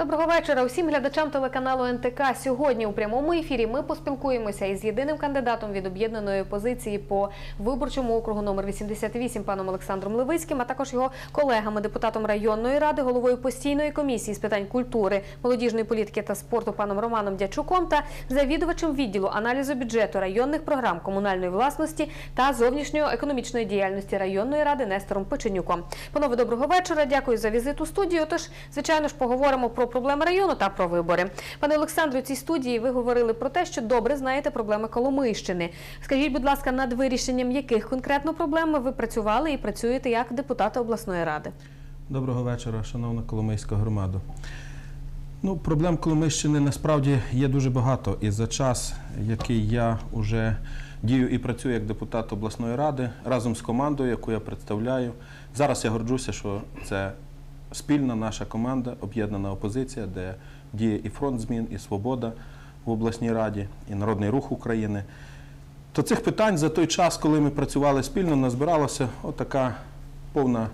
Доброго вечора усім глядачам телеканалу НТК. Сьогодні у прямому ефірі ми поспілкуємося із єдиним кандидатом від об'єднаної опозиції по виборчому округу номер 88 паном Олександром Левицьким, а також його колегами, депутатом районної ради, головою постійної комісії з питань культури, молодіжної політики та спорту паном Романом Дячуком та завідувачем відділу аналізу бюджету районних програм комунальної власності та зовнішньої економічної діяльності районної ради Нестором Печенюком. Панове, доброго вечора. Дякую за візит у студію. Тож, звичайно ж, поговоримо про проблеми району та про вибори. Пане Олександру, у цій студії ви говорили про те, що добре знаєте проблеми Коломийщини. Скажіть, будь ласка, над вирішенням яких конкретно проблем ви працювали і працюєте як депутати обласної ради? Доброго вечора, шановна Коломийська громада. Ну, проблем Коломийщини насправді є дуже багато. І за час, який я вже дію і працюю як депутат обласної ради разом з командою, яку я представляю. Зараз я горджуся, що це спільна наша команда, об'єднана опозиція, де діє і фронт змін, і свобода в обласній раді, і Народний рух України. То цих питань за той час, коли ми працювали спільно, назбиралася отака повна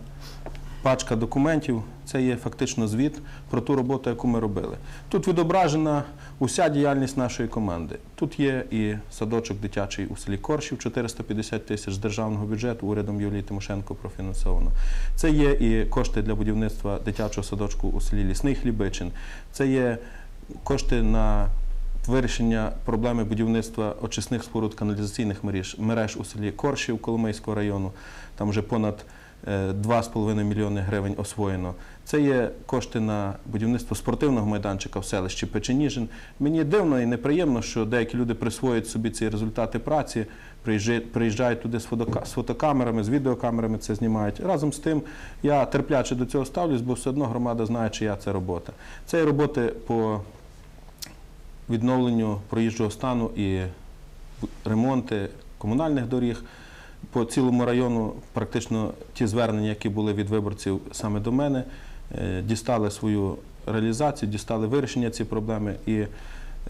пачка документів. Це є фактично звіт про ту роботу, яку ми робили. Тут відображена уся діяльність нашої команди. Тут є і садочок дитячий у селі Коршів, 450 тисяч з державного бюджету урядом Юлії Тимошенко профінансовано. Це є і кошти для будівництва дитячого садочку у селі Лісний Хлібичин. Це є кошти на вирішення проблеми будівництва очисних споруд каналізаційних мереж, у селі Коршів Коломийського району. Там вже понад 2,5 мільйони гривень освоєно. Це є кошти на будівництво спортивного майданчика в селищі Печеніжин. Мені дивно і неприємно, що деякі люди присвоюють собі ці результати праці, приїжджають- туди з фотокамерами, з відеокамерами це знімають. Разом з тим я терпляче до цього ставлюсь, бо все одно громада знає, чия це робота. Це є роботи по відновленню проїжджого стану і ремонти комунальних доріг. По цілому району практично ті звернення, які були від виборців саме до мене, е, дістали свою реалізацію, дістали вирішення цієї проблеми. І е,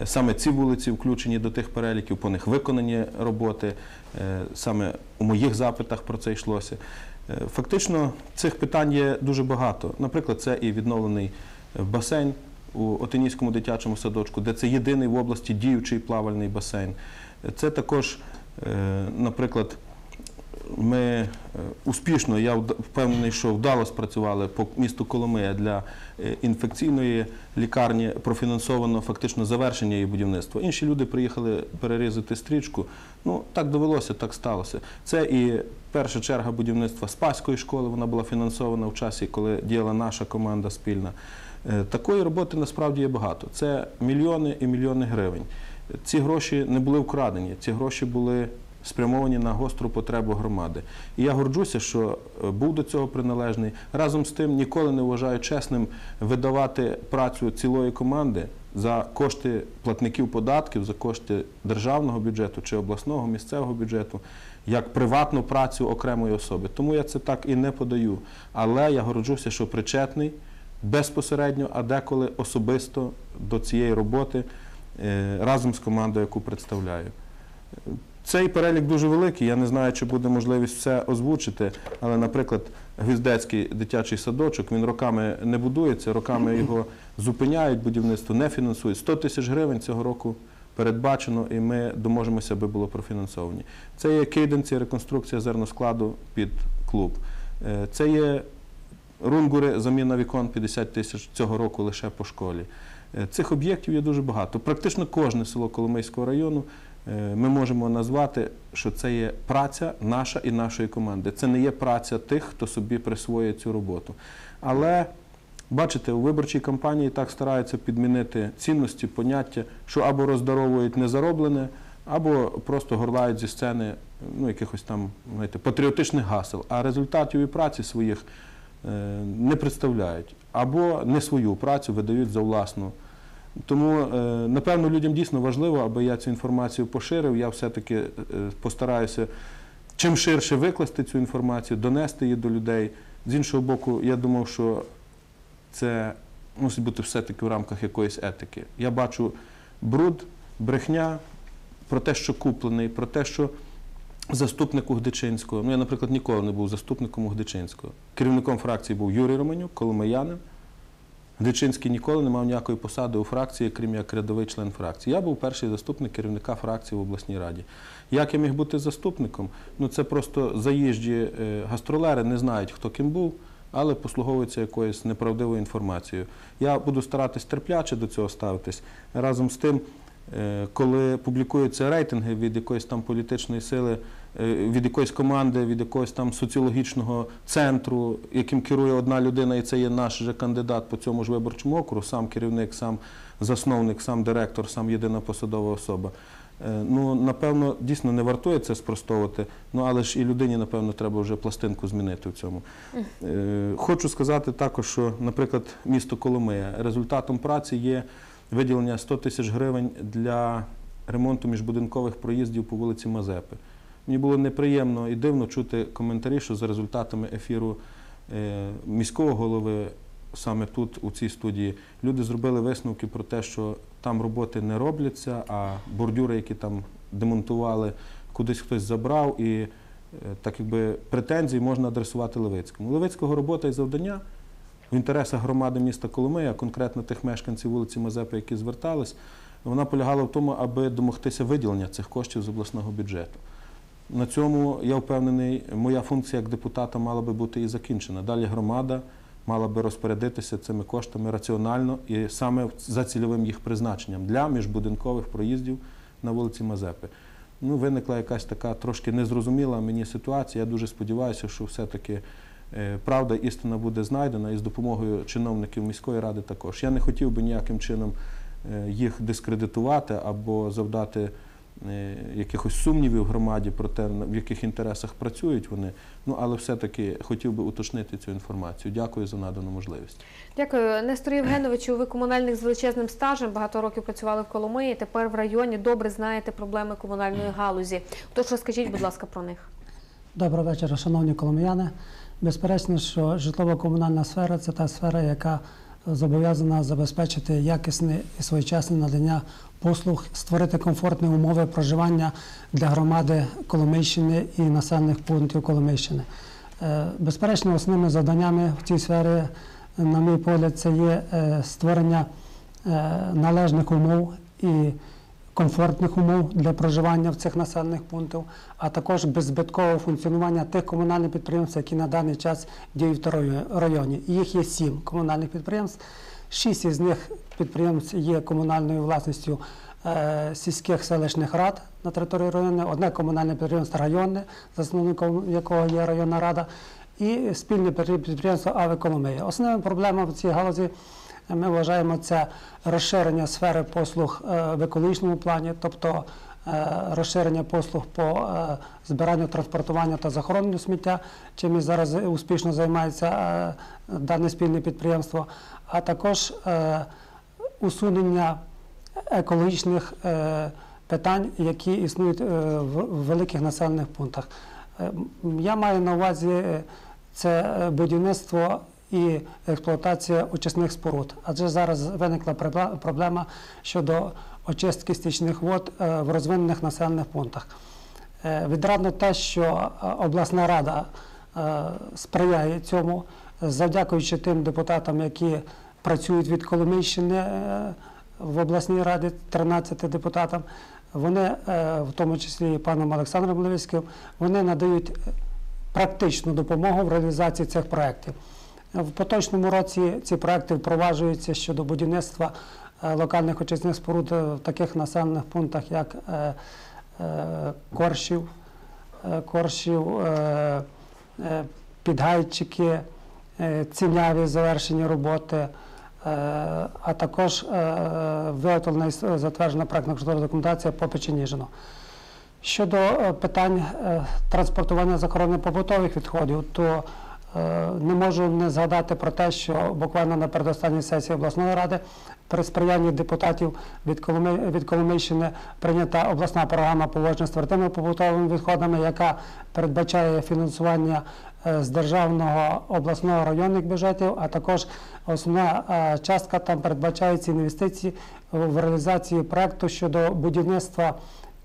саме ці вулиці включені до тих переліків, по них виконані роботи. Е, Саме у моїх запитах про це йшлося. Фактично цих питань є дуже багато. Наприклад, це і відновлений басейн у Отинійському дитячому садочку, де це єдиний в області діючий плавальний басейн. Це також, наприклад, ми е, успішно, я впевнений, що вдало спрацювали по місту Коломия для е, інфекційної лікарні, профінансовано фактично завершення її будівництва. Інші люди приїхали перерізати стрічку. Ну, так довелося, так сталося. Це і перша черга будівництва Спаської школи, вона була фінансована в часі, коли діяла наша команда спільна. Е, Такої роботи насправді є багато. Це мільйони і мільйони гривень. Ці гроші не були вкрадені, ці гроші були спрямовані на гостру потребу громади. І я горджуся, що е, був до цього приналежний. Разом з тим ніколи не вважаю чесним видавати працю цілої команди за кошти платників податків, за кошти державного бюджету чи обласного місцевого бюджету, як приватну працю окремої особи. Тому я це так і не подаю. Але я горджуся, що причетний безпосередньо, а деколи особисто до цієї роботи е, разом з командою, яку представляю. Цей перелік дуже великий. Я не знаю, чи буде можливість все озвучити, але, наприклад, Гвіздецький дитячий садочок він роками не будується, роками його зупиняють, будівництво не фінансують. 100 тисяч гривень цього року передбачено, і ми доможемося, аби було профінансовані. Це є кейденці, реконструкція зерноскладу під клуб. Е, Це є рунгури, заміна вікон 50 тисяч цього року лише по школі. Е, Цих об'єктів є дуже багато. Практично кожне село Коломийського району ми можемо назвати, що це є праця наша і нашої команди. Це не є праця тих, хто собі присвоює цю роботу. Але бачите, у виборчій кампанії так стараються підмінити цінності, поняття, що або роздаровують незароблене, або просто горлають зі сцени ну, якихось там знаєте, патріотичних гасел, а результатів і праці своїх е, не представляють, або не свою працю видають за власну. Тому, е, напевно, людям дійсно важливо, аби я цю інформацію поширив. Я все-таки е, постараюся чим ширше викласти цю інформацію, донести її до людей. З іншого боку, я думав, що це мусить бути все-таки в рамках якоїсь етики. Я бачу бруд, брехня про те, що куплений, про те, що заступник Угдичинського. Ну, я, наприклад, ніколи не був заступником Угдичинського. Керівником фракції був Юрій Романюк, коломиянин. Дичинський ніколи не мав ніякої посади у фракції, крім як рядовий член фракції. Я був перший заступник керівника фракції в обласній раді. Як я міг бути заступником? Ну це просто заїжджі е, гастролери не знають, хто ким був, але послуговуються якоюсь неправдивою інформацією. Я буду старатись терпляче до цього ставитись. Разом з тим, е, коли публікуються рейтинги від якоїсь там політичної сили, від якоїсь команди, від якогось там соціологічного центру, яким керує одна людина, і це є наш же кандидат по цьому ж виборчому округу, сам керівник, сам засновник, сам директор, сам єдина посадова особа. Е, Ну, напевно, дійсно не вартує це спростовувати, ну але ж і людині, напевно, треба вже пластинку змінити в цьому. Е, Хочу сказати також, що, наприклад, місто Коломия результатом праці є виділення 100 тисяч гривень для ремонту міжбудинкових проїздів по вулиці Мазепи. Мені було неприємно і дивно чути коментарі, що за результатами ефіру е, міського голови саме тут, у цій студії, люди зробили висновки про те, що там роботи не робляться, а бордюри, які там демонтували, кудись хтось забрав, і е, так якби претензії можна адресувати Левицькому. Левицького робота і завдання в інтересах громади міста Коломия, конкретно тих мешканців вулиці Мазепи, які звертались, вона полягала в тому, аби домогтися виділення цих коштів з обласного бюджету. На цьому я впевнений, моя функція як депутата мала би бути і закінчена. Далі громада мала би розпорядитися цими коштами раціонально і саме за цільовим їх призначенням для міжбудинкових проїздів на вулиці Мазепи. Ну, виникла якась така трошки незрозуміла мені ситуація. Я дуже сподіваюся, що все-таки е, правда, істина буде знайдена і з допомогою чиновників міської ради також. Я не хотів би ніяким чином е, їх дискредитувати або завдати якихось сумнівів громаді про те, в яких інтересах працюють вони. Ну, але все-таки хотів би уточнити цю інформацію. Дякую за надану можливість. Дякую, Нестору Євгеновичу. Ви комунальник з величезним стажем, багато років працювали в Коломиї. Тепер в районі добре знаєте проблеми комунальної галузі. Тож розкажіть, будь ласка, про них. Доброго вечора, шановні коломияни. Безперечно, що житлово-комунальна сфера це та сфера, яка зобов'язана забезпечити якісне і своєчасне надання послуг, створити комфортні умови проживання для громади Коломийщини і населених пунктів Коломийщини. Е, Безперечно, основними завданнями в цій сфері, на мій погляд, це є е, створення е, належних умов і комфортних умов для проживання в цих населених пунктах, а також беззбиткове функціонування тих комунальних підприємств, які на даний час діють в районі-. Їх є сім комунальних підприємств. Шість із них підприємств є комунальною власністю е, сільських селищних рад на території району, одне комунальне підприємство районне, засновником якого є районна рада, і спільне підприємство АВ Коломия. Основними проблемами в цій галузі ми вважаємо це розширення сфери послуг е, в екологічному плані, тобто е, розширення послуг по е, збиранню, транспортуванню та захороненню сміття, чим і зараз успішно займається дане спільне підприємство, а також усунення екологічних питань, які існують в великих населених пунктах. Я маю на увазі це будівництво і експлуатація очисних споруд. Адже зараз виникла проблема щодо очистки стічних вод е, в розвинених населених пунктах. Е, Відрадно те, що е, обласна рада сприяє цьому, завдякуючи тим депутатам, які працюють від Коломийщини в обласній раді, 13 депутатам. Вони, в тому числі і паном Олександром Левицьким, вони надають практичну допомогу в реалізації цих проєктів. В поточному році ці проекти впроваджуються щодо будівництва е, локальних очисних споруд е, в таких населених пунктах, як е, Коршів, Коршів, Підгайчики, Ціняві завершені роботи, а також виготовлена і затверджена проектна кошторисна документація по Печеніжину. Щодо питань транспортування захоронення побутових відходів, то не можу не згадати про те, що буквально на передостанній сесії обласної ради при сприянні депутатів від, Коломи, від Коломийщини прийнята обласна програма поводження з твердими побутовими відходами, яка передбачає фінансування е, з державного обласного районних бюджетів, а також основна е, частка там передбачається інвестиції в реалізацію проекту щодо будівництва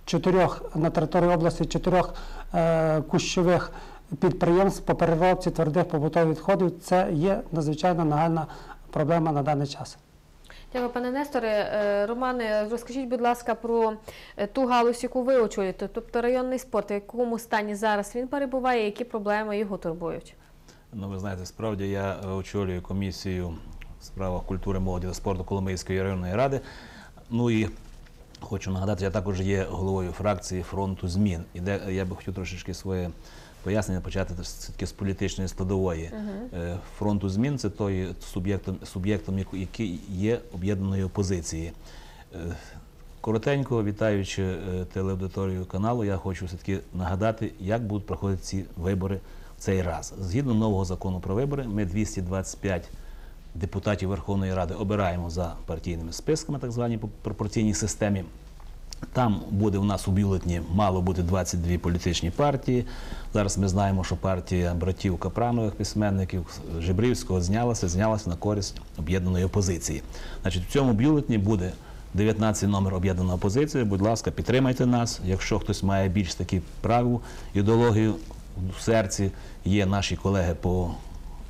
чотирьох на території області чотирьох е, кущових підприємств по переробці твердих побутових відходів. Це є надзвичайно нагальна проблема на даний час. Дякую, пане Несторе. Е, Романе, розкажіть, будь ласка, про е, ту галузь, яку ви очолюєте, тобто районний спорт, в якому стані зараз він перебуває, які проблеми його турбують? Ну, ви знаєте, справді я е, очолюю комісію в справах культури, молоді та спорту Коломийської районної ради. Ну і хочу нагадати, я також є головою фракції фронту змін. І де я би хотів трошечки своє пояснення почати все-таки з політичної складової. Е, Фронту змін це той суб'єктом, суб'єктом, який є об'єднаної опозиції. Е, Коротенько, вітаючи е, телеаудиторію каналу, я хочу все-таки нагадати, як будуть проходити ці вибори в цей раз. Згідно нового закону про вибори, ми 225 депутатів Верховної Ради обираємо за партійними списками, так званій по пропорційній системі. Там буде у нас у бюлетні мало бути 22 політичні партії. Зараз ми знаємо, що партія братів Капранових письменників Жебрівського знялася, знялася на користь об'єднаної опозиції. Значить, в цьому бюлетні буде 19 номер об'єднаної опозиції. Будь ласка, підтримайте нас. Якщо хтось має більш такі праву ідеологію в серці, є наші колеги по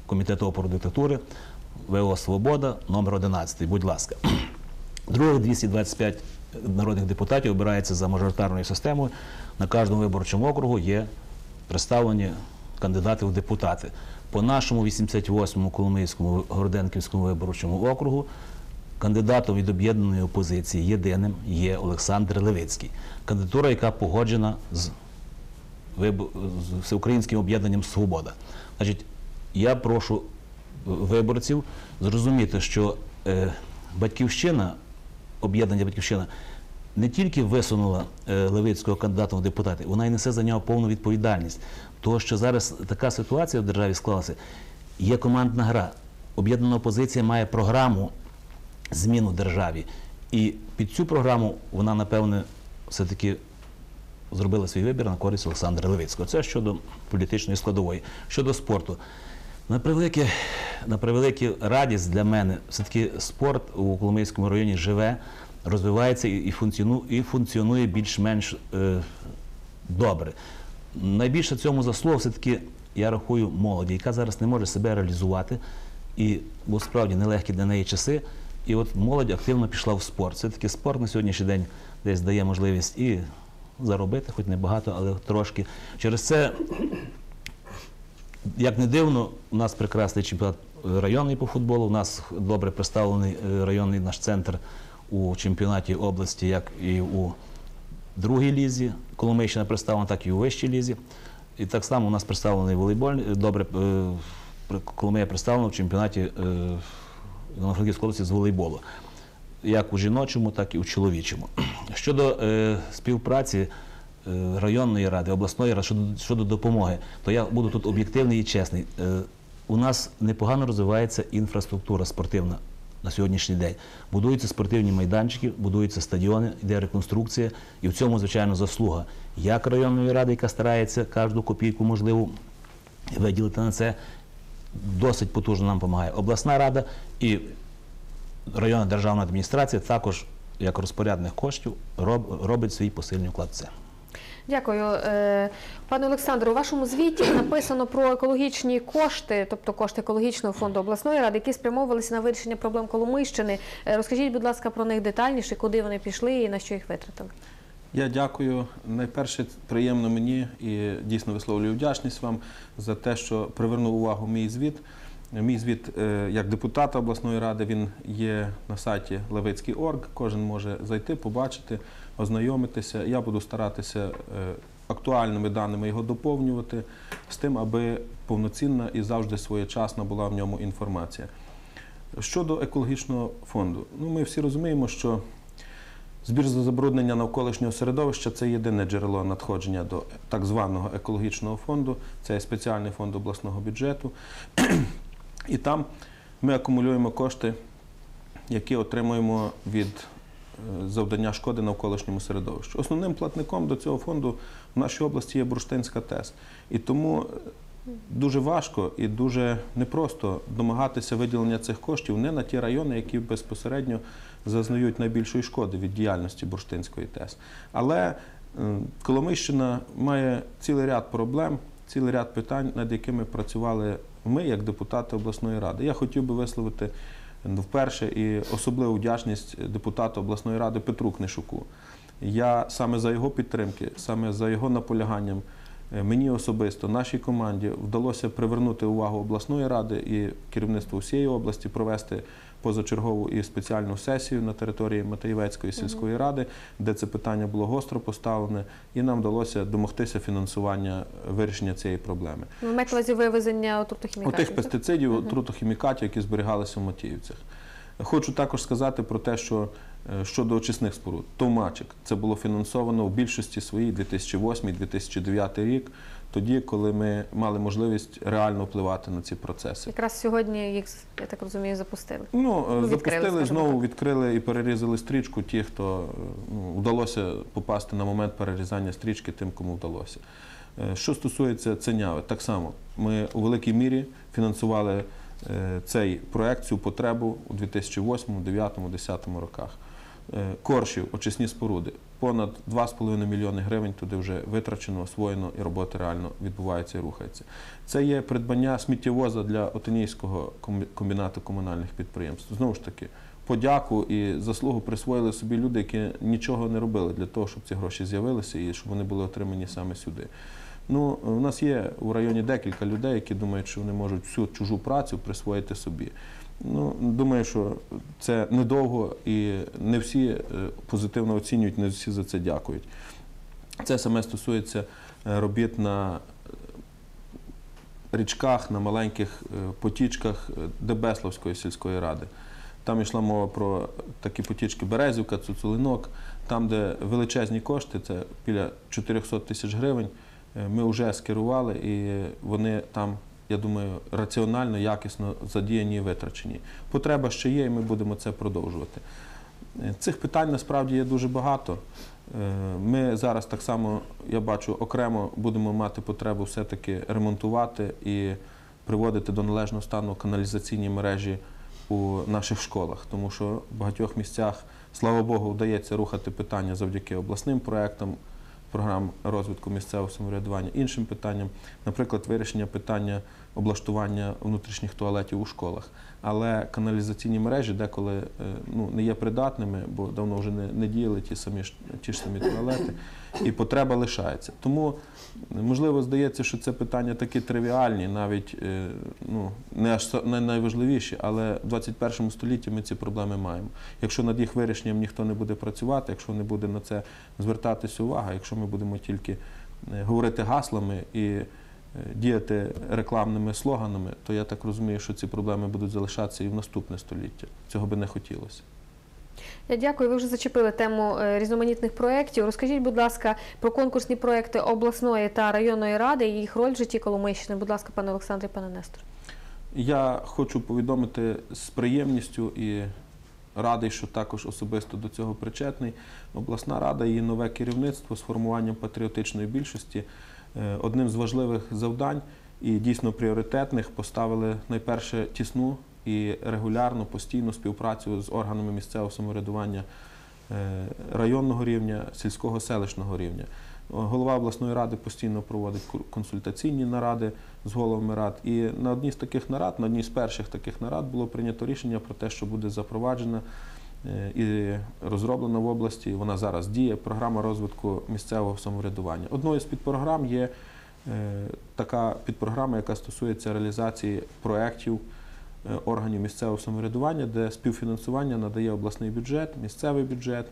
комітету опору диктатури. ВО Свобода, номер 11. Будь ласка. Других 225 народних депутатів обирається за мажоритарною системою. На кожному виборчому округу є представлені кандидати в депутати. По нашому 88-му Коломийському Городенківському виборчому округу кандидатом від об'єднаної опозиції єдиним є Олександр Левицький. Кандидатура, яка погоджена з вибо- з всеукраїнським об'єднанням Свобода. Значить, я прошу виборців зрозуміти, що е, батьківщина, об'єднання батьківщина, не тільки висунула е, Левицького кандидата в депутати, вона й несе за нього повну відповідальність. Тому що зараз така ситуація в державі склалася, є командна гра. Об'єднана опозиція має програму змін у державі. І під цю програму вона, напевне, все-таки зробила свій вибір на користь Олександра Левицького. Це щодо політичної складової. Щодо спорту. На превелике, на превелике радість для мене, все-таки спорт у Коломийському районі живе, розвивається і, функціонує, і функціонує більш-менш е, добре. Найбільше цьому заслуга все-таки, я рахую, молоді, яка зараз не може себе реалізувати, і бо справді нелегкі для неї часи. І от молодь активно пішла в спорт. Все-таки спорт на сьогоднішній день десь дає можливість і заробити, хоч не багато, але трошки. Через це як не дивно, у нас прекрасний чемпіонат е, районний по футболу. У нас добре представлений е, районний наш центр у чемпіонаті області, як і у другій лізі. Коломийщина представлена, так і у вищій лізі. І так само у нас представлений волейболь. е, Добре, Коломия представлена в чемпіонаті Івано-Франківської області з волейболу. Як у жіночому, так і у чоловічому. Щодо співпраці районної ради, обласної ради щодо, щодо допомоги, то я буду тут об'єктивний і чесний. Е, у нас непогано розвивається інфраструктура спортивна на сьогоднішній день. Будуються спортивні майданчики, будуються стадіони, йде реконструкція, і в цьому, звичайно, заслуга як районної ради, яка старається кожну копійку можливу виділити на це. Досить потужно нам допомагає обласна рада і районна державна адміністрація також як розпорядник коштів роб- робить свій посильний вклад в це. Дякую. Е, Пане Олександре, у вашому звіті написано про екологічні кошти, тобто кошти екологічного фонду обласної ради, які спрямовувалися на вирішення проблем Коломийщини. Е, Розкажіть, будь ласка, про них детальніше, куди вони пішли і на що їх витратили. Я дякую. Найперше приємно мені і дійсно висловлюю вдячність вам за те, що привернув увагу мій звіт. Мій звіт е, як депутата обласної ради він є на сайті Левицький.орг. Кожен може зайти, побачити, ознайомитися. Я буду старатися е, актуальними даними його доповнювати з тим, аби повноцінна і завжди своєчасна була в ньому інформація. Щодо екологічного фонду, ну ми всі розуміємо, що Збір за забруднення навколишнього середовища це єдине джерело надходження до так званого екологічного фонду. Це спеціальний фонд обласного бюджету. І там ми акумулюємо кошти, які отримуємо від завдання шкоди навколишньому середовищу. Основним платником до цього фонду в нашій області є Бурштинська ТЕС. І тому е, дуже важко і дуже непросто домагатися виділення цих коштів не на ті райони, які безпосередньо зазнають найбільшої шкоди від діяльності Бурштинської ТЕС. Але е, Коломийщина має цілий ряд проблем, цілий ряд питань, над якими працювали ми, як депутати обласної ради. Я хотів би висловити вперше і особливу вдячність депутату обласної ради Петру Книшуку. Я саме за його підтримки, саме за його наполяганням, мені особисто, нашій команді вдалося привернути увагу обласної ради і керівництва всієї області провести позачергову і спеціальну сесію на території Матеєвецької сільської ради, де це питання було гостро поставлене, і нам вдалося домогтися фінансування вирішення цієї проблеми. Ви маєте увазі вивезення отрутохімікатів? Отих пестицидів, отрутохімікатів, які зберігалися в Матіївцях. Хочу також сказати про те, що е, щодо очисних споруд, Товмачик це було фінансовано в більшості своїй 2008-2009 рік, тоді, коли ми мали можливість реально впливати на ці процеси. Якраз сьогодні їх, я так розумію, запустили. Ну, е, відкрили, запустили, знову так. відкрили і перерізали стрічку ті, хто е, ну, вдалося попасти на момент перерізання стрічки тим, кому вдалося. Е, Що стосується ценяви, так само ми у великій мірі фінансували е, цей проект, цю потребу у 2008, 2009, 2010 роках. Е, Коршів, очисні споруди. Понад 2,5 мільйони гривень туди вже витрачено, освоєно і роботи реально відбуваються і рухаються. Це є придбання сміттєвоза для Отинійського комбінату комунальних підприємств. Знову ж таки, подяку і заслугу присвоїли собі люди, які нічого не робили для того, щоб ці гроші з'явилися і щоб вони були отримані саме сюди. Ну, у нас є у районі декілька людей, які думають, що вони можуть всю чужу працю присвоїти собі. Ну, думаю, що це недовго і не всі е, позитивно оцінюють, не всі за це дякують. Це саме стосується е, робіт на річках, на маленьких е, потічках е, Дебеславської сільської ради. Там йшла мова про такі потічки Березівка, Цуцулинок, там, де величезні кошти, це біля 400 тисяч гривень, е, ми вже скерували і вони там, я думаю, раціонально, якісно задіяні і витрачені. Потреба ще є, і ми будемо це продовжувати. Е, Цих питань насправді є дуже багато. Е, Ми зараз так само, я бачу, окремо будемо мати потребу все-таки ремонтувати і приводити до належного стану каналізаційні мережі у наших школах, тому що в багатьох місцях, слава Богу, вдається рухати питання завдяки обласним проектам, програм розвитку місцевого самоврядування, іншим питанням, наприклад, вирішення питання облаштування внутрішніх туалетів у школах. Але каналізаційні мережі деколи е, ну, не є придатними, бо давно вже не, не діяли ті самі ті ж самі туалети, і потреба лишається. Тому можливо здається, що це питання такі тривіальні, навіть е, ну, не аж не найважливіші, але в 21 столітті ми ці проблеми маємо. Якщо над їх вирішенням ніхто не буде працювати, якщо не буде на це звертатися увага, якщо ми будемо тільки е, говорити гаслами і діяти рекламними слоганами, то я так розумію, що ці проблеми будуть залишатися і в наступне століття. Цього би не хотілося. Я дякую. Ви вже зачепили тему е, різноманітних проєктів. Розкажіть, будь ласка, про конкурсні проєкти обласної та районної ради і їх роль в житті Коломийщини. Будь ласка, пане Олександре, пане Нестор. Я хочу повідомити з приємністю і радий, що також особисто до цього причетний. Обласна рада і її нове керівництво з формуванням патріотичної більшості одним з важливих завдань і дійсно пріоритетних поставили найперше тісну і регулярну постійну співпрацю з органами місцевого самоврядування е, районного рівня, сільського селищного рівня. Голова обласної ради постійно проводить консультаційні наради з головами рад. І на одній з таких нарад, на одній з перших таких нарад було прийнято рішення про те, що буде запроваджена е, і розроблена в області. Вона зараз діє програма розвитку місцевого самоврядування. Одною з підпрограм є е, така підпрограма, яка стосується реалізації проєктів е, органів місцевого самоврядування, де співфінансування надає обласний бюджет, місцевий бюджет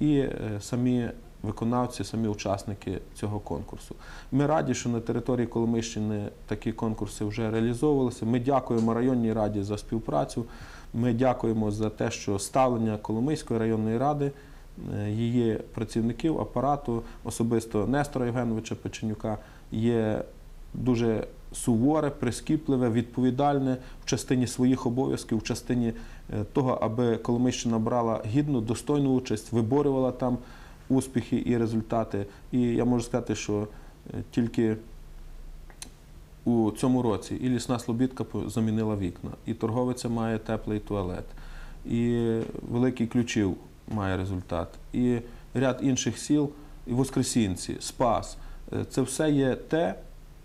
і е, самі виконавці, самі учасники цього конкурсу. Ми раді, що на території Коломийщини такі конкурси вже реалізовувалися. Ми дякуємо районній раді за співпрацю. Ми дякуємо за те, що ставлення Коломийської районної ради, е, її працівників, апарату, особисто Нестора Євгеновича Печенюка, є дуже суворе, прискіпливе, відповідальне в частині своїх обов'язків, в частині е, того, аби Коломийщина брала гідну, достойну участь, виборювала там успіхи і результати. І я можу сказати, що е, тільки у цьому році і лісна слобідка замінила вікна, і торговиця має теплий туалет, і великий ключів має результат, і ряд інших сіл, і Воскресінці, Спас. Е, Це все є те,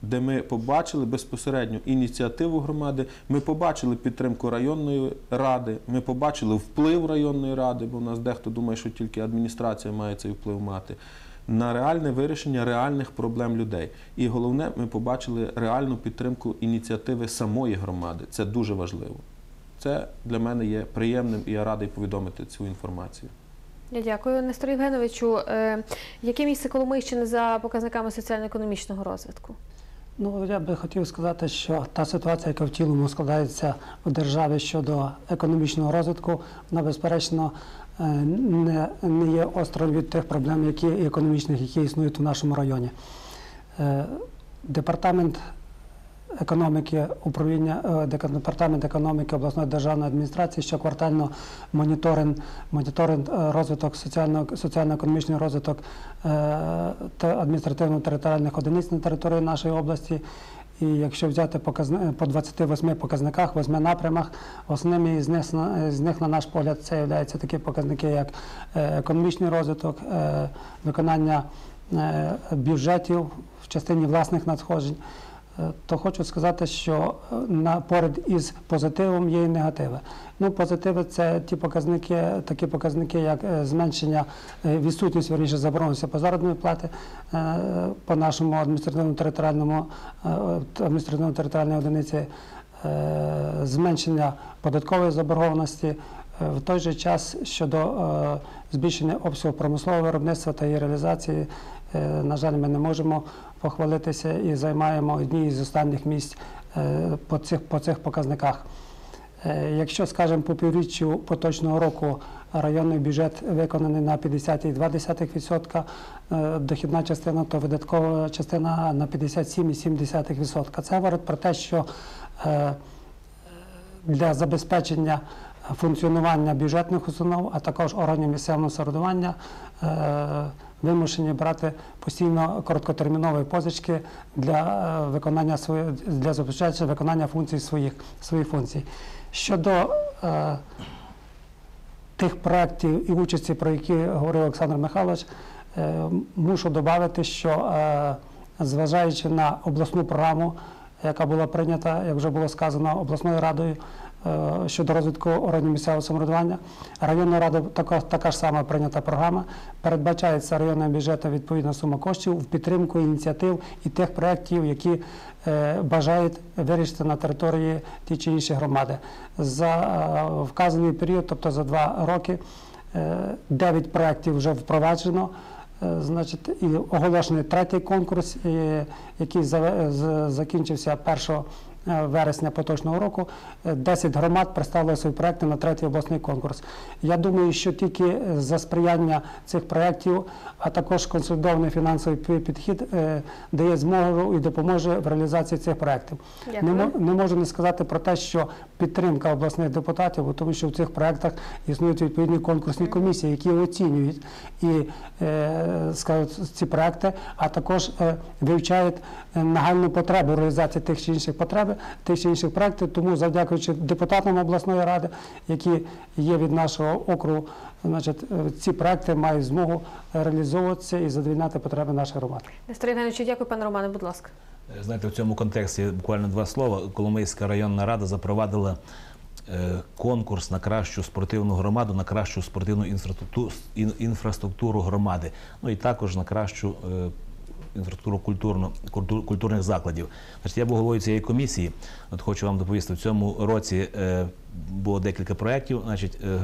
де ми побачили безпосередньо ініціативу громади, ми побачили підтримку районної ради, ми побачили вплив районної ради, бо в нас дехто думає, що тільки адміністрація має цей вплив мати. На реальне вирішення реальних проблем людей. І головне, ми побачили реальну підтримку ініціативи самої громади. Це дуже важливо. Це для мене є приємним і я радий повідомити цю інформацію. Я дякую, Нестор Євгеновичу. Е, яке місце Коломийщини за показниками соціально-економічного розвитку? Ну, я би хотів сказати, що та ситуація, яка в цілому складається в державі щодо економічного розвитку, вона безперечно не, не є осторонь від тих проблем, які економічних, які існують у нашому районі. Е, Департамент економіки управління е, департамент економіки обласної державної адміністрації щоквартально моніторинг, моніторинг е, розвиток соціально соціально-економічний розвиток е, та адміністративно-територіальних одиниць на території нашої області. І якщо взяти показни, по 28 показниках, 8 напрямах, основними з них, з них, на наш погляд, це є такі показники, як е, економічний розвиток, е, виконання е, бюджетів в частині власних надходжень. Е, То хочу сказати, що е, на поряд із позитивом є і негативи. Ну, позитиви це ті показники, такі показники, як е, зменшення відсутність верніше забороненості по заробітної плати по нашому адміністративно-територіальному е, адміністративно-територіальній одиниці, зменшення податкової заборгованості. В той же час щодо збільшення обсягу промислового виробництва та її реалізації, на жаль, ми не можемо похвалитися і займаємо одні із останніх місць е, по цих, по цих показниках. Е, Якщо, скажімо, по півріччю поточного року районний бюджет виконаний на 50,2%, е, дохідна частина, то видаткова частина на 57,7%. Це говорить про те, що е, для забезпечення функціонування бюджетних установ, а також органів місцевого самоврядування е, вимушені брати постійно короткотермінові позички для е, виконання своїх для забезпечення виконання функцій своїх своїх функцій. Щодо е, тих проєктів і участі, про які говорив Олександр Михайлович, е, мушу додати, що е, зважаючи на обласну програму, яка була прийнята, як вже було сказано, обласною радою щодо розвитку органів місцевого самоврядування, районною радою така, така ж сама прийнята програма. Передбачається районним бюджетом відповідна сума коштів в підтримку ініціатив і тих проєктів, які е, бажають вирішити на території ті чи інші громади. За е, вказаний період, тобто за два роки, е, дев'ять проєктів вже впроваджено. Е, Значить, і оголошений третій конкурс, який закінчився 1 вересня поточного року. Е, 10 громад представили свої проекти на третій обласний конкурс. Я думаю, що тільки е, за сприяння цих проєктів, а також консолідований фінансовий підхід е, дає змогу і допоможе в реалізації цих проєктів. Не, Дякую. не можу не сказати про те, що підтримка обласних депутатів, тому що в цих проєктах існують відповідні конкурсні комісії, які оцінюють і е, скажуть, ці проекти, а також е, вивчають е, нагальну потребу реалізації тих чи інших потреб, тих чи інших проєктів. Тому, завдякуючи депутатам обласної ради, які є від нашого округу, значить, е, ці проекти мають змогу реалізовуватися і задовільняти потреби наших громад. Нестор Євгеновичу, дякую, пане Романе, будь ласка. Е, Знаєте, в цьому контексті буквально два слова. Коломийська районна рада запровадила е, конкурс на кращу спортивну громаду, на кращу спортивну інфраструктуру, громади, ну і також на кращу інфраструктуру культурну, культур- культурних закладів. Значить, я був головою цієї комісії. От хочу вам доповісти, в цьому році е, було декілька проєктів. Значить, е,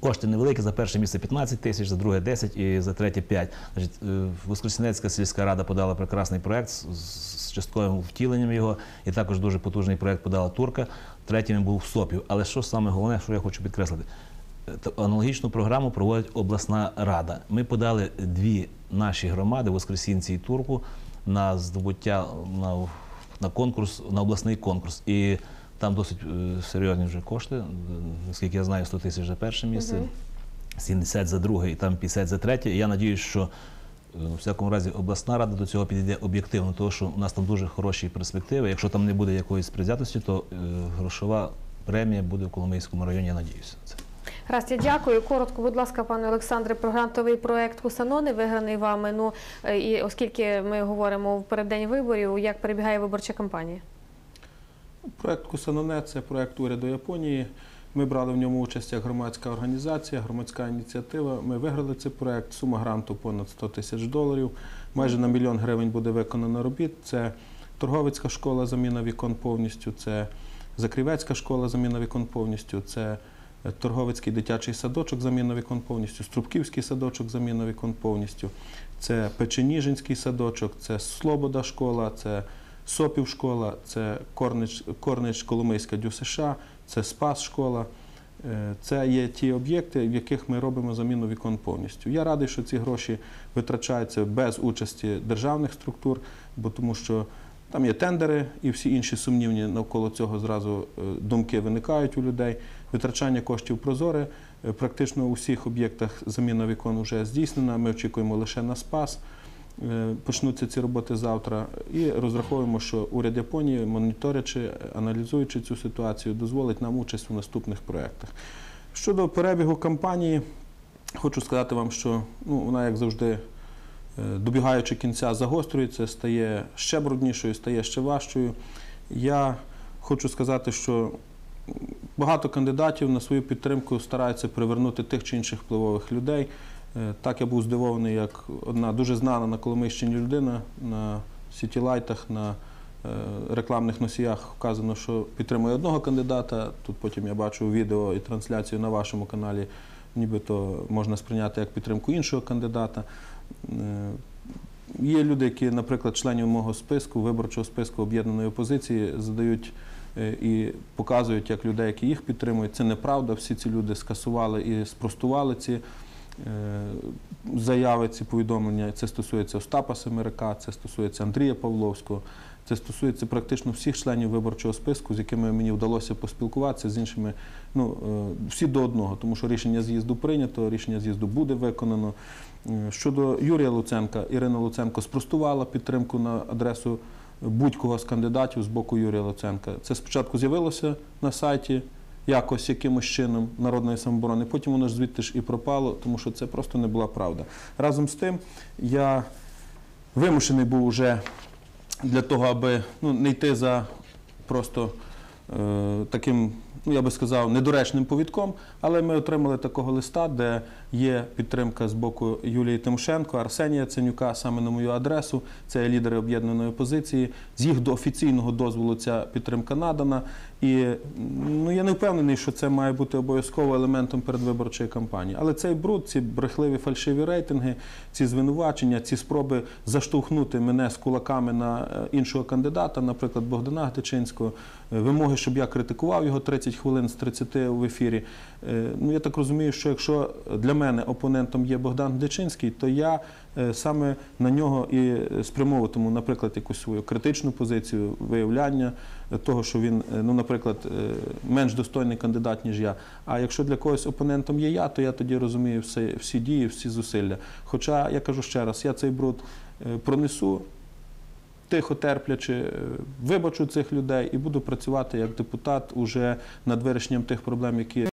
Кошти невеликі, за перше місце 15 тисяч, за друге 10 і за третє 5. Значить, е, Воскресенецька сільська рада подала прекрасний проект з, частковим втіленням його, і також дуже потужний проект подала Турка. Третім був Сопів. Але що саме головне, що я хочу підкреслити? Аналогічну програму проводить обласна рада. Ми подали дві наші громади, Воскресінці і Турку, на здобуття на, на конкурс, на обласний конкурс. І там досить е, серйозні вже кошти. Наскільки я знаю, 100 тисяч за перше місце, 70 за друге і там 50 за третє. І я надіюсь, що е, у всякому разі обласна рада до цього підійде об'єктивно, тому що у нас там дуже хороші перспективи. Якщо там не буде якоїсь предвзятості, то е, грошова премія буде в Коломийському районі, я надіюся. Гаразд, я дякую. Коротко, будь ласка, пане Олександре, про грантовий проект Кусанони, виграний вами. Ну е, і оскільки ми говоримо в переддень виборів, як перебігає виборча кампанія? Проект Кусаноне це проект уряду Японії. Ми брали в ньому участь як громадська організація, громадська ініціатива. Ми виграли цей проект. Сума гранту понад 100 тисяч доларів. Майже на мільйон гривень буде виконано робіт. Це торговицька школа, заміна вікон повністю. Це Закрівецька школа, заміна вікон повністю. Це торговицький дитячий садочок, заміна вікон повністю. Струбківський садочок, заміна вікон повністю. Це Печеніжинський садочок, це Слобода школа, це Сопів школа, це Корнич, Корнич Коломийська ДЮСШ, це Спас школа. Е, Це є ті об'єкти, в яких ми робимо заміну вікон повністю. Я радий, що ці гроші витрачаються без участі державних структур, бо тому що там є тендери і всі інші сумнівні навколо цього зразу е, думки виникають у людей. Витрачання коштів прозоре. Е, Практично у всіх об'єктах заміна вікон вже здійснена. Ми очікуємо лише на спас. Е, Почнуться ці роботи завтра і розраховуємо, що уряд Японії, моніторячи, аналізуючи цю ситуацію, дозволить нам участь у наступних проєктах. Щодо перебігу кампанії, хочу сказати вам, що ну, вона, як завжди, е, добігаючи кінця, загострюється, стає ще бруднішою, стає ще важчою. Я хочу сказати, що багато кандидатів на свою підтримку стараються привернути тих чи інших впливових людей. Е, Так я був здивований, як одна дуже знана на Коломийщині людина на сітілайтах, на е, рекламних носіях вказано, що підтримує одного кандидата. Тут потім я бачу відео і трансляцію на вашому каналі, нібито можна сприйняти як підтримку іншого кандидата. Е, Є люди, які, наприклад, членів мого списку, виборчого списку об'єднаної опозиції, задають і показують як людей, які їх підтримують. Це неправда. Всі ці люди скасували і спростували ці е, заяви, ці повідомлення. Це стосується Остапа Семерика, це стосується Андрія Павловського. Це стосується практично всіх членів виборчого списку, з якими мені вдалося поспілкуватися, з іншими, ну е, всі до одного, тому що рішення з'їзду прийнято, рішення з'їзду буде виконано. Е, Щодо Юрія Луценка, Ірина Луценко спростувала підтримку на адресу будь-кого з кандидатів з боку Юрія Луценка. Це спочатку з'явилося на сайті якось якимось чином народної самооборони, потім воно ж звідти ж і пропало, тому що це просто не була правда. Разом з тим, я вимушений був уже для того, аби ну, не йти за просто е, таким, ну я би сказав, недоречним повідком, але ми отримали такого листа, де є підтримка з боку Юлії Тимошенко, Арсенія Ценюка, саме на мою адресу. Це лідери об'єднаної опозиції. З їх до офіційного дозволу ця підтримка надана. І ну, я не впевнений, що це має бути обов'язково елементом передвиборчої кампанії. Але цей бруд, ці брехливі фальшиві рейтинги, ці звинувачення, ці спроби заштовхнути мене з кулаками на е, іншого кандидата, наприклад, Богдана Гдичинського, е, вимоги, щоб я критикував його 30 хвилин з 30 в ефірі. Е, Ну, я так розумію, що якщо для мене опонентом є Богдан Гдичинський, то я е, саме на нього і спрямовуватиму, наприклад, якусь свою критичну позицію, виявляння е, того, що він, е, ну, наприклад, е, менш достойний кандидат, ніж я. А якщо для когось опонентом є я, то я тоді розумію всі, всі дії, всі зусилля. Хоча я кажу ще раз, я цей бруд е, пронесу. Тихо терплячи, е, вибачу цих людей і буду працювати як депутат уже над вирішенням тих проблем, які